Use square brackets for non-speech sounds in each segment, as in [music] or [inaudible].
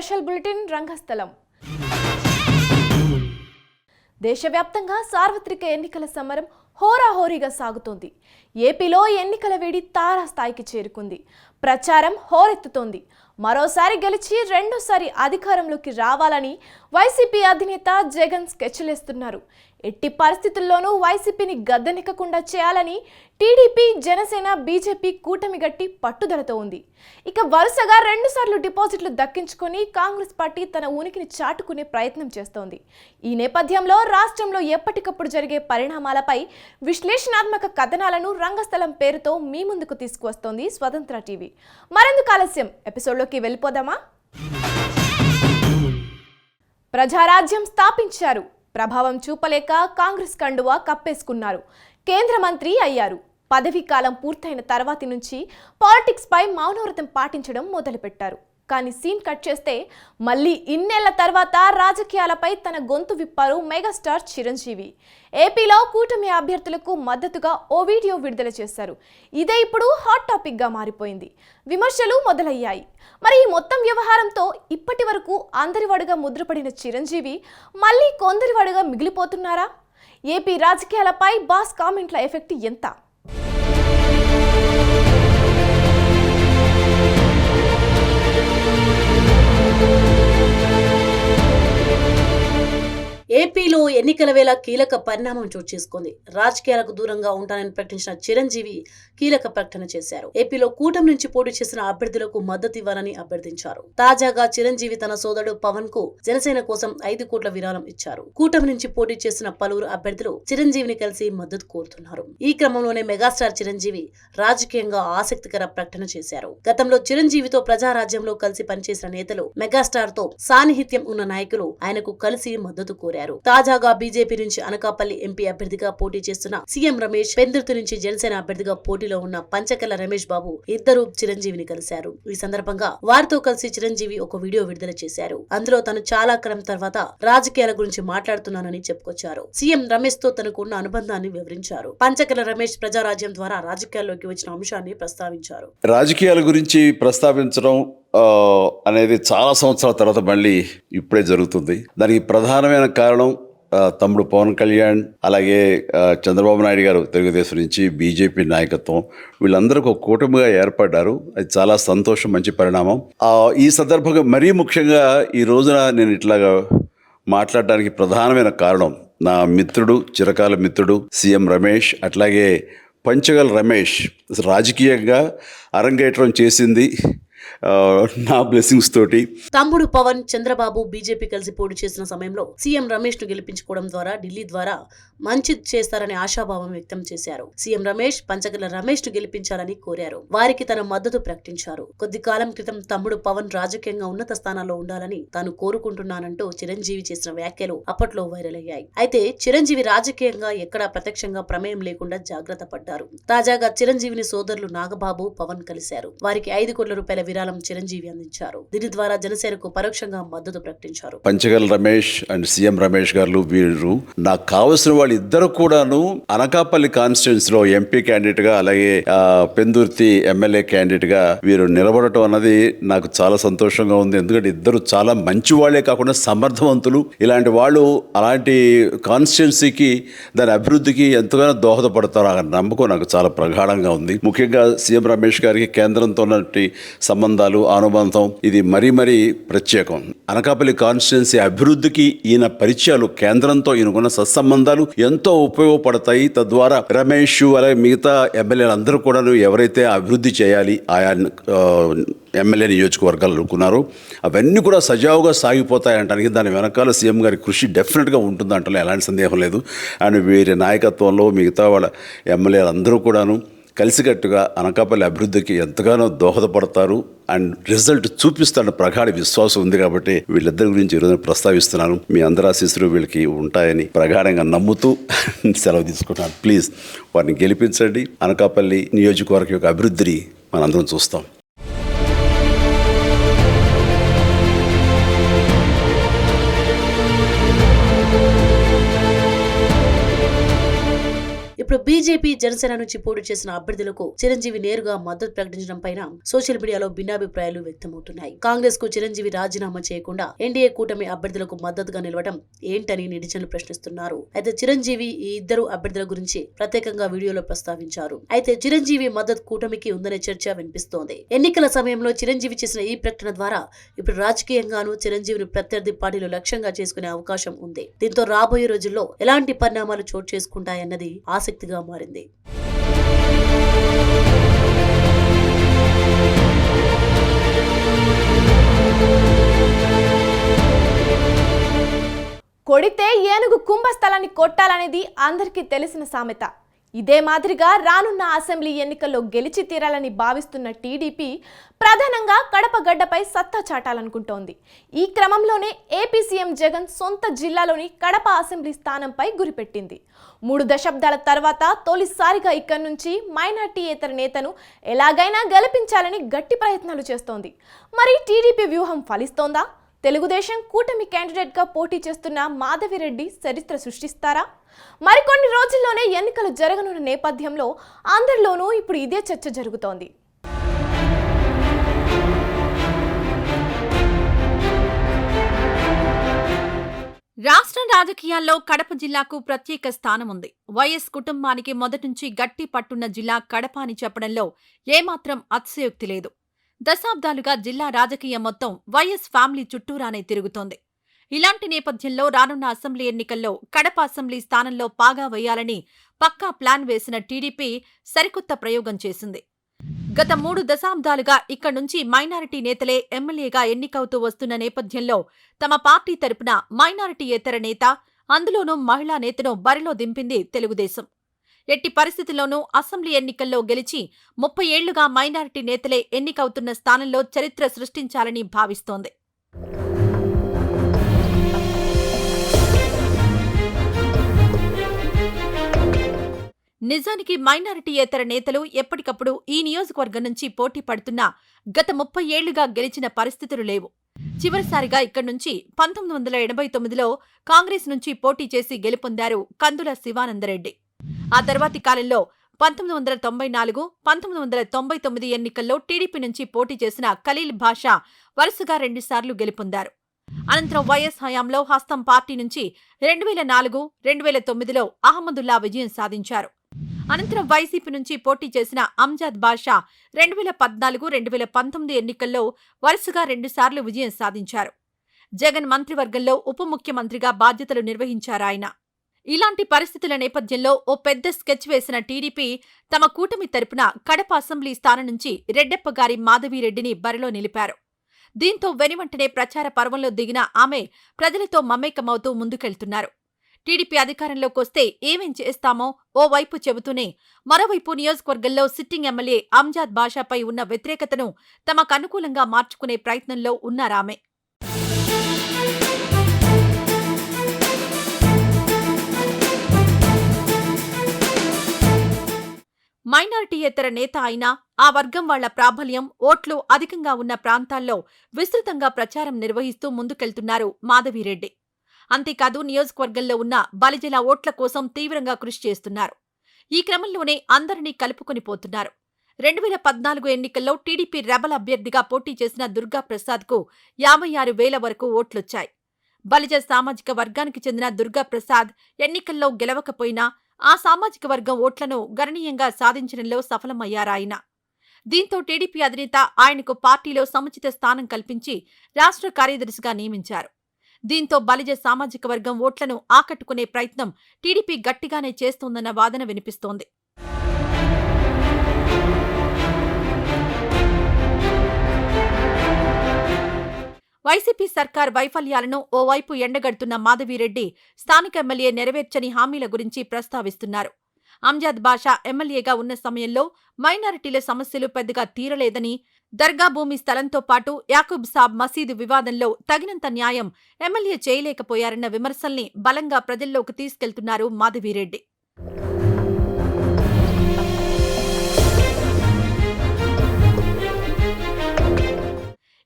Special bulletin రంగస్థలం. దేశవ్యాప్తంగా సార్వత్రిక ఎన్నికల సమరం హోరాహోరీగా సాగుతోంది. ఏపీలో ఎన్నికల వేడి తారాస్థాయికి చేరుకుంది. ప్రచారం హోరెత్తుతోంది. మరోసారి గెలిచి రెండోసారి అధికారంలోకి రావాలని వైసీపీ అధినేత జగన్ స్కెచ్లేస్తున్నారు. ఎట్టి పరిస్థితుల్లోనూ వైసీపీని గద్దెనెక్కకుండా చేయాలని టీడీపీ జనసేన బీజేపీ కూటమి గట్టి పట్టుదలతో ఉంది. ఇక వరుసగా రెండుసార్లు డిపాజిట్లు దక్కించుకొని కాంగ్రెస్ పార్టీ తన ఉనికిని చాటుకునే ప్రయత్నం చేస్తోంది. ఈ నేపథ్యంలో రాష్ట్రంలో ఎప్పటికప్పుడు జరిగే పరిణామాలపై విశ్లేషణాత్మక కథనాలను రంగస్థలం పేరుతో మీ ముందుకు తీసుకువస్తోంది స్వతంత్ర టీవీ. మరెందుకు ఆలస్యం? ఎపిసోడ్లోకి వెళ్ళిపోదామా? ప్రజారాజ్యం స్థాపించారు. ప్రభావం చూపలేక కాంగ్రెస్ కండువా కప్పేసుకున్నారు. కేంద్ర మంత్రి అయ్యారు. పదవీ కాలం పూర్తయిన తర్వాతి నుంచి పాలిటిక్స్పై మౌనవ్రతం పాటించడం మొదలుపెట్టారు. కానీ సీన్ కట్ చేస్తే మళ్ళీ ఇన్నేళ్ళ తర్వాత రాజకీయాలపై తన గొంతు విప్పారు మెగాస్టార్ చిరంజీవి. ఏపీలో కూటమి అభ్యర్థులకు మద్దతుగా ఓ వీడియో విడుదల చేశారు. ఇదే ఇప్పుడు హాట్ టాపిక్గా మారిపోయింది. విమర్శలు మొదలయ్యాయి. మరి ఈ మొత్తం వ్యవహారంతో ఇప్పటి వరకు అందరివాడుగా ముద్రపడిన చిరంజీవి మళ్ళీ కొందరివాడుగా మిగిలిపోతున్నారా? ఏపీ రాజకీయాలపై బాస్ కామెంట్ల ఎఫెక్ట్ ఎంత? ఎన్నికల వేళ కీలక పరిణామం చోటు చేసుకుంది. రాజకీయాలకు దూరంగా ఉంటానని ప్రకటించిన చిరంజీవి కీలక ప్రకటన చేశారు. ఏపీలో కూటమి నుంచి పోటీ చేసిన అభ్యర్థులకు మద్దతు ఇవ్వాలని అభ్యర్థించారు. తాజాగా చిరంజీవి తన సోదరుడు పవన్కు జనసేన కోసం ఐదు కోట్ల విరాళం ఇచ్చారు. కూటమి నుంచి పోటీ చేసిన పలువురు అభ్యర్థులు చిరంజీవిని కలిసి మద్దతు కోరుతున్నారు. ఈ క్రమంలోనే మెగాస్టార్ చిరంజీవి రాజకీయంగా ఆసక్తికర ప్రకటన చేశారు. గతంలో చిరంజీవితో ప్రజారాజ్యంలో కలిసి పనిచేసిన నేతలు మెగాస్టార్తో సాన్నిహిత్యం ఉన్న నాయకులు ఆయనకు కలిసి మద్దతు కోరారు. తాజాగా బీజేపీ నుంచి అనకాపల్లి ఎంపీ అభ్యర్థిగా పోటీ చేస్తున్న సీఎం రమేష్ పెందుర్తి నుంచి జనసేన అభ్యర్థిగా పోటీలో ఉన్న పంచకల్ల రమేష్ బాబు ఇద్దరు చిరంజీవిని కలిశారు. ఈ సందర్భంగా వారితో కలిసి చిరంజీవి ఒక వీడియో విడుదల చేశారు. అందులో తను చాలా కాలం తర్వాత రాజకీయాల గురించి మాట్లాడుతున్నానని చెప్పుకొచ్చారు. సీఎం రమేష్తో తనకు ఉన్న అనుబంధాన్ని వివరించారు. పంచకల రమేష్ ప్రజారాజ్యం ద్వారా రాజకీయాల్లోకి వచ్చిన అంశాన్ని ప్రస్తావించారు. రాజకీయాల గురించి ప్రస్తావించడం అనేది చాలా సంవత్సరాల తర్వాత మళ్ళీ ఇప్పుడే జరుగుతుంది. దానికి ప్రధానమైన కారణం తమ్ముడు పవన్ కళ్యాణ్ అలాగే చంద్రబాబు నాయుడు గారు తెలుగుదేశం నుంచి బీజేపీ నాయకత్వం వీళ్ళందరూ ఒక కూటమిగా ఏర్పడ్డారు. అది చాలా సంతోషం మంచి పరిణామం. ఈ సందర్భంగా మరీ ముఖ్యంగా ఈ రోజున నేను ఇట్లాగా మాట్లాడడానికి ప్రధానమైన కారణం నా మిత్రుడు చిరకాల మిత్రుడు సీఎం రమేష్ అట్లాగే పంచగల్ రమేష్ రాజకీయంగా అరంగేట్రం చేసింది. నా బ్లెస్సింగ్స్ తోటి. తమ్ముడు పవన్ చంద్రబాబు బీజేపీ కలిసి పోటీ చేసిన సమయంలో సీఎం రమేష్ను గెలిపించుకోవడం ద్వారా ఢిల్లీ ద్వారా మంచి చేస్తారని ఆశాభావం వ్యక్తం చేశారు. సీఎం రమేష్ పంచగల రమేష్ను గెలిపించాలని కోరారు. వారికి తన మద్దతు ప్రకటించారు. కొద్ది కాలం క్రితం తమ్ముడు పవన్ రాజకీయంగా ఉన్నత స్థానాల్లో ఉండాలని తాను కోరుకుంటున్నానంటూ చిరంజీవి చేసిన వ్యాఖ్యలు అప్పట్లో వైరల్ అయ్యాయి. అయితే చిరంజీవి రాజకీయంగా ఎక్కడా ప్రత్యక్షంగా ప్రమేయం లేకుండా జాగ్రత్త పడ్డారు. తాజాగా చిరంజీవిని సోదరులు నాగబాబు పవన్ కలిశారు. వారికి ఐదు కోట్ల రూపాయల విరాళం చిరంజీవి అందించారు. దీని ద్వారా జనసేనకు పరోక్షంగా మద్దతు ప్రకటించారు. పంచగల్ రమేష్ అండ్ సీఎం రమేష్ గారు వీరు. నాకు కావలసిన వాళ్ళు ఇద్దరు కూడాను అనకాపల్లి కాన్స్టిట్యున్సీ లో ఎంపీ క్యాండిడేట్గా అలాగే పెందుర్తి ఎమ్మెల్యే క్యాండిడేట్గా వీరు నిలబడటం అన్నది నాకు చాలా సంతోషంగా ఉంది. ఎందుకంటే ఇద్దరు చాలా మంచి వాళ్ళే కాకుండా సమర్థవంతులు. ఇలాంటి వాళ్ళు అలాంటి కాన్స్టిట్యున్సీకి దాని అభివృద్ధికి ఎంతగానో దోహదపడతారు ఆ నమ్మకం నాకు చాలా ప్రగాఢంగా ఉంది. ముఖ్యంగా సీఎం రమేష్ గారికి కేంద్రంతో సంబంధం సంబంధాలు అనుబంధం ఇది మరీ మరీ ప్రత్యేకం. అనకాపల్లి కాన్స్టిట్యున్సీ అభివృద్ధికి ఈయన పరిచయాలు కేంద్రంతో ఈయనకున్న సత్సంబంధాలు ఎంతో ఉపయోగపడతాయి. తద్వారా రమేష్ అలాగే మిగతా ఎమ్మెల్యేలు అందరూ కూడా ఎవరైతే అభివృద్ధి చేయాలి ఆయా ఎమ్మెల్యే నియోజకవర్గాలు అనుకున్నారు అవన్నీ కూడా సజావుగా సాగిపోతాయంటానికి దాని వెనకాల సీఎం గారి కృషి డెఫినెట్గా ఉంటుంది ఎలాంటి సందేహం లేదు. అండ్ వీరి నాయకత్వంలో మిగతా వాళ్ళ ఎమ్మెల్యేలు అందరూ కూడాను కలిసికట్టుగా అనకాపల్లి అభివృద్ధికి ఎంతగానో దోహదపడతారు. అండ్ రిజల్ట్ చూపిస్తాడన్న ప్రగాఢ విశ్వాసం ఉంది కాబట్టి వీళ్ళిద్దరి గురించి ఈరోజు ప్రస్తావిస్తున్నాను. మీ అందరి ఆశీస్సులు వీళ్ళకి ఉంటాయని ప్రగాఢంగా నమ్ముతూ [laughs] సెలవు తీసుకుంటున్నాను. ప్లీజ్ వారిని గెలిపించండి. అనకాపల్లి నియోజకవర్గం యొక్క అభివృద్ధిని మనందరం చూస్తాం. ఇప్పుడు బీజేపీ జనసేన నుంచి పోటీ చేసిన అభ్యర్థులకు చిరంజీవి నేరుగా మద్దతు ప్రకటించడం పైన సోషల్ మీడియాలో భిన్నాభిప్రాయాలు వ్యక్తమవుతున్నాయి. కాంగ్రెస్కు చిరంజీవి రాజీనామా చేయకుండా ఎన్డీఏ కూటమి అభ్యర్థులకు మద్దతుగా నిలవడం ఏంటని నెటిజన్లు ప్రశ్నిస్తున్నారు. అయితే చిరంజీవి ఈ ఇద్దరు అభ్యర్థుల గురించి ప్రత్యేకంగా వీడియోలో ప్రస్తావించారు. అయితే చిరంజీవి మద్దతు కూటమికి ఉందనే చర్చ వినిపిస్తోంది. ఎన్నికల సమయంలో చిరంజీవి చేసిన ఈ ప్రకటన ద్వారా ఇప్పుడు రాజకీయంగానూ చిరంజీవిని ప్రత్యర్థి పార్టీలు లక్ష్యంగా చేసుకునే అవకాశం ఉంది. దీంతో రాబోయే రోజుల్లో ఎలాంటి పరిణామాలు చోటు చేసుకుంటాయన్నది ఆసక్తి ఎత్తుగా మారింది. కొడితే ఏనుగు కుంభస్థలాన్ని కొట్టాలనేది అందరికీ తెలిసిన సామెత. ఇదే మాదిరిగా రానున్న అసెంబ్లీ ఎన్నికల్లో గెలిచి తీరాలని భావిస్తున్న టీడీపీ ప్రధానంగా కడప గడ్డపై సత్తా చాటాలనుకుంటోంది. ఈ క్రమంలోనే ఏపీ సీఎం జగన్ సొంత జిల్లాలోని కడప అసెంబ్లీ స్థానంపై గురిపెట్టింది. మూడు దశాబ్దాల తర్వాత తొలిసారిగా ఇక్కడి నుంచి మైనార్టీయేతర నేతను ఎలాగైనా గెలిపించాలని గట్టి ప్రయత్నాలు చేస్తోంది. మరి టీడీపీ వ్యూహం ఫలిస్తోందా? తెలుగుదేశం కూటమి క్యాండిడేట్గా పోటీ చేస్తున్న మాధవిరెడ్డి చరిత్ర సృష్టిస్తారా? మరికొన్ని రోజుల్లోనే ఎన్నికలు జరగనున్న నేపథ్యంలో అందరిలోనూ ఇప్పుడు ఇదే చర్చ జరుగుతోంది. రాష్ట్రం రాజకీయాల్లో కడప జిల్లాకు ప్రత్యేక స్థానం ఉంది వైఎస్ కుటుంబానికి మొదటి నుంచి గట్టి పట్టున్న జిల్లా కడప అని చెప్పడంలో ఏమాత్రం అతిశయోక్తి లేదు. దశాబ్దాలుగా జిల్లా రాజకీయం మొత్తం వైఎస్ ఫ్యామిలీ చుట్టూరానే తిరుగుతోంది. ఇలాంటి నేపథ్యంలో రానున్న అసెంబ్లీ ఎన్నికల్లో కడప అసెంబ్లీ స్థానంలో పాగా వేయాలని పక్కా ప్లాన్ వేసిన టీడీపీ సరికొత్త ప్రయోగం చేసింది. గత మూడు దశాబ్దాలుగా ఇక్కడి నుంచి మైనారిటీ నేతలే ఎమ్మెల్యేగా ఎన్నికవుతూ వస్తున్న నేపథ్యంలో తమ పార్టీ తరపున మైనారిటీయేతర నేత అందులోనూ మహిళా నేతను బరిలో దింపింది తెలుగుదేశం. ఎట్టి పరిస్థితుల్లోనూ అసెంబ్లీ ఎన్నికల్లో గెలిచి ముప్పై ఏళ్ళుగా మైనారిటీ నేతలే ఎన్నికవుతున్న స్థానంలో చరిత్ర సృష్టించాలని భావిస్తోంది. నిజానికి మైనారిటీయేతర నేతలు ఎప్పటికప్పుడు ఈ నియోజకవర్గం నుంచి పోటీ పడుతున్నా గత ముప్పై ఏళ్ళుగా గెలిచిన పరిస్థితులు లేవు. చివరిసారిగా ఇక్కడి నుంచి పంతొమ్మిది వందల ఎనభై తొమ్మిదిలో కాంగ్రెస్ నుంచి పోటీ చేసి గెలుపొందారు కందుల శివానందరెడ్డి. ఆ తర్వాతి కాలంలో పంతొమ్మిది వందల తొంభై నాలుగు పంతొమ్మిది వందల తొంభై తొమ్మిది ఎన్నికల్లో టీడీపీ నుంచి పోటీ చేసిన ఖలీల్ భాషా వరుసగా రెండుసార్లు గెలుపొందారు. అనంతరం వైఎస్ హయాంలో హస్తం పార్టీ నుంచి రెండు వేల నాలుగు రెండు వేల తొమ్మిదిలో అహ్మదుల్లా విజయం సాధించారు. అనంతరం వైసీపీ నుంచి పోటీ చేసిన అంజాద్ బాషా రెండు వేల పద్నాలుగు రెండు వేల పంతొమ్మిది ఎన్నికల్లో వరుసగా రెండుసార్లు విజయం సాధించారు. జగన్ మంత్రివర్గంలో ఉప ముఖ్యమంత్రిగా బాధ్యతలు నిర్వహించారాయన. ఇలాంటి పరిస్థితుల నేపథ్యంలో ఓ పెద్ద స్కెచ్ వేసిన టీడీపీ తమ కూటమి తరపున కడప అసెంబ్లీ స్థానం నుంచి రెడ్డెప్పగారి మాధవీరెడ్డిని బరిలో నిలిపారు. దీంతో వెనువెంటనే ప్రచార పర్వంలో దిగిన ఆమె ప్రజలతో మమేకమవుతూ ముందుకెళ్తున్నారు. టీడీపీ అధికారంలోకి వస్తే ఏమేం చేస్తామో ఓవైపు చెబుతూనే మరోవైపు నియోజకవర్గంలో సిట్టింగ్ ఎమ్మెల్యే అంజాద్ బాషాపై ఉన్న వ్యతిరేకతను తమకు అనుకూలంగా మార్చుకునే ప్రయత్నంలో ఉన్నారామె. మైనారిటీయేతర నేత అయినా ఆ వర్గం వాళ్ళ ప్రాబల్యం ఓట్లు అధికంగా ఉన్న ప్రాంతాల్లో విస్తృతంగా ప్రచారం నిర్వహిస్తూ ముందుకెళ్తున్నారు మాధవిరెడ్డి. అంతేకాదు నియోజకవర్గంలో ఉన్న బలిజల ఓట్ల కోసం తీవ్రంగా కృషి చేస్తున్నారు. ఈ క్రమంలోనే అందరినీ కలుపుకొని పోతున్నారు. రెండు వేల పద్నాలుగు ఎన్నికల్లో టీడీపీ రెబల్ అభ్యర్థిగా పోటీ చేసిన దుర్గా ప్రసాద్కు యాభై ఆరు వేల వరకు ఓట్లొచ్చాయి. బలిజ సామాజిక వర్గానికి చెందిన దుర్గా ప్రసాద్ ఎన్నికల్లో గెలవకపోయినా ఆ సామాజిక వర్గం ఓట్లను గణనీయంగా సాధించడంలో సఫలమయ్యారాయన దీంతో టీడీపీ అధినేత ఆయనకు పార్టీలో సముచిత స్థానం కల్పించి రాష్ట్ర కార్యదర్శిగా నియమించారు. దీంతో బలిజ సామాజిక వర్గం ఓట్లను ఆకట్టుకునే ప్రయత్నం టీడీపీ గట్టిగానే చేస్తోందన్న వాదన వినిపిస్తోంది. వైసీపీ సర్కార్ వైఫల్యాలను ఓవైపు ఎండగడుతున్న మాధవిరెడ్డి స్థానిక ఎమ్మెల్యే నెరవేర్చని హామీల గురించి ప్రస్తావిస్తున్నారు. అంజాద్ బాషా ఎమ్మెల్యేగా ఉన్న సమయంలో మైనారిటీల సమస్యలు పెద్దగా తీరలేదని దర్గా భూమి స్థలంతో పాటు యాకూబ్ సాబ్ మసీదు వివాదంలో తగినంత న్యాయం ఎమ్మెల్యే చేయలేకపోయారన్న విమర్శల్ని బలంగా ప్రజల్లోకి తీసుకెళ్తున్నారు మాధవిరెడ్డి.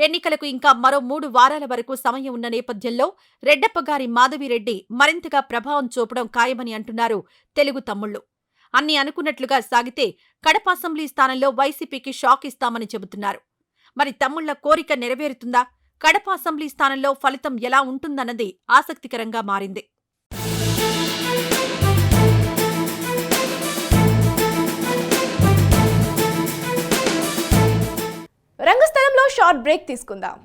ఎన్నికలకు ఇంకా మరో మూడు వారాల వరకు సమయం ఉన్న నేపథ్యంలో రెడ్డప్పగారి మాధవిరెడ్డి మరింతగా ప్రభావం చూపడం ఖాయమని అంటున్నారు తెలుగు తమ్ముళ్ళు అన్ని అనుకున్నట్లుగా సాగితే కడప అసెంబ్లీ స్థానంలో వైసీపీకి షాక్ ఇస్తామని చెబుతున్నారు. మరి తమ్ముళ్ళ కోరిక నెరవేరుతుందా? కడప అసెంబ్లీ స్థానంలో ఫలితం ఎలా ఉంటుందన్నది ఆసక్తికరంగా మారింది. రంగస్థలంలో షార్ట్ బ్రేక్ తీసుకుందాం.